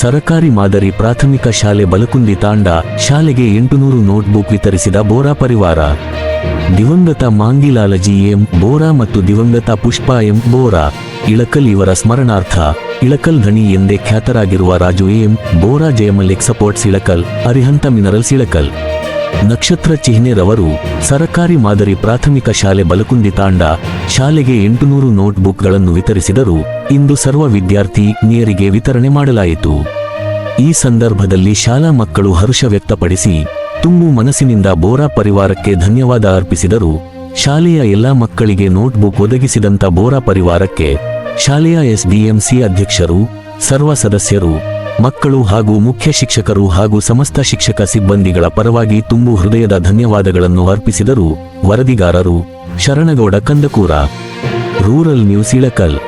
ಸರಕಾರಿ ಮಾದರಿ ಪ್ರಾಥಮಿಕ ಶಾಲೆ ಬಲಕುಂದಿ ತಾಂಡ ಶಾಲೆಗೆ ಎಂಟುನೂರು ನೋಟ್ಬುಕ್ ವಿತರಿಸಿದ ಬೋರಾ ಪರಿವಾರ. ದಿವಂಗತ ಮಾಂಗಿಲಾಲಜಿ ಎಂ ಬೋರಾ ಮತ್ತು ದಿವಂಗತ ಪುಷ್ಪಾ ಎಂ ಬೋರಾ. ಇಳಕಲ್ ಇವರ ಸ್ಮರಣಾರ್ಥ. ಇಳಕಲ್ ಧಣಿ ಎಂದೇ ಖ್ಯಾತರಾಗಿರುವ Raju M Bora Jayamallik sports Ilkal, Arihant minerals Ilkal. ನಕ್ಷತ್ರ ಚಿಹ್ನೆರವರು ಸರಕಾರಿ ಮಾದರಿ ಪ್ರಾಥಮಿಕ ಶಾಲೆ ಬಲಕುಂದಿ ತಾಂಡ ಶಾಲೆಗೆ ಎಂಟುನೂರು ನೋಟ್ಬುಕ್ಗಳನ್ನು ವಿತರಿಸಿದರು ಇಂದು ಸರ್ವ ವಿದ್ಯಾರ್ಥಿ ನಿಯರಿಗೆ ವಿತರಣೆ ಮಾಡಲಾಯಿತು. ಈ ಸಂದರ್ಭದಲ್ಲಿ ಶಾಲಾ ಮಕ್ಕಳು ಹರ್ಷ ವ್ಯಕ್ತಪಡಿಸಿ, ತುಂಬು ಮನಸ್ಸಿನಿಂದ ಬೋರಾ ಪರಿವಾರಕ್ಕೆ ಧನ್ಯವಾದ ಅರ್ಪಿಸಿದರು. ಶಾಲೆಯ ಎಲ್ಲಾ ಮಕ್ಕಳಿಗೆ ನೋಟ್ಬುಕ್ ಒದಗಿಸಿದಂತ ಬೋರಾ ಪರಿವಾರಕ್ಕೆ ಶಾಲೆಯ ಎಸ್ಬಿಎಂಸಿ ಅಧ್ಯಕ್ಷರು, ಸರ್ವ ಸದಸ್ಯರು ಮಕ್ಕಳು ಹಾಗೂ ಮುಖ್ಯ ಶಿಕ್ಷಕರು ಹಾಗೂ ಸಮಸ್ತ ಶಿಕ್ಷಕ ಸಿಬ್ಬಂದಿಗಳ ಪರವಾಗಿ ತುಂಬು ಹೃದಯದ ಧನ್ಯವಾದಗಳನ್ನು ಅರ್ಪಿಸಿದರು ವರದಿಗಾರರು Sharanagouda Kandakura. Rural news Ilkal.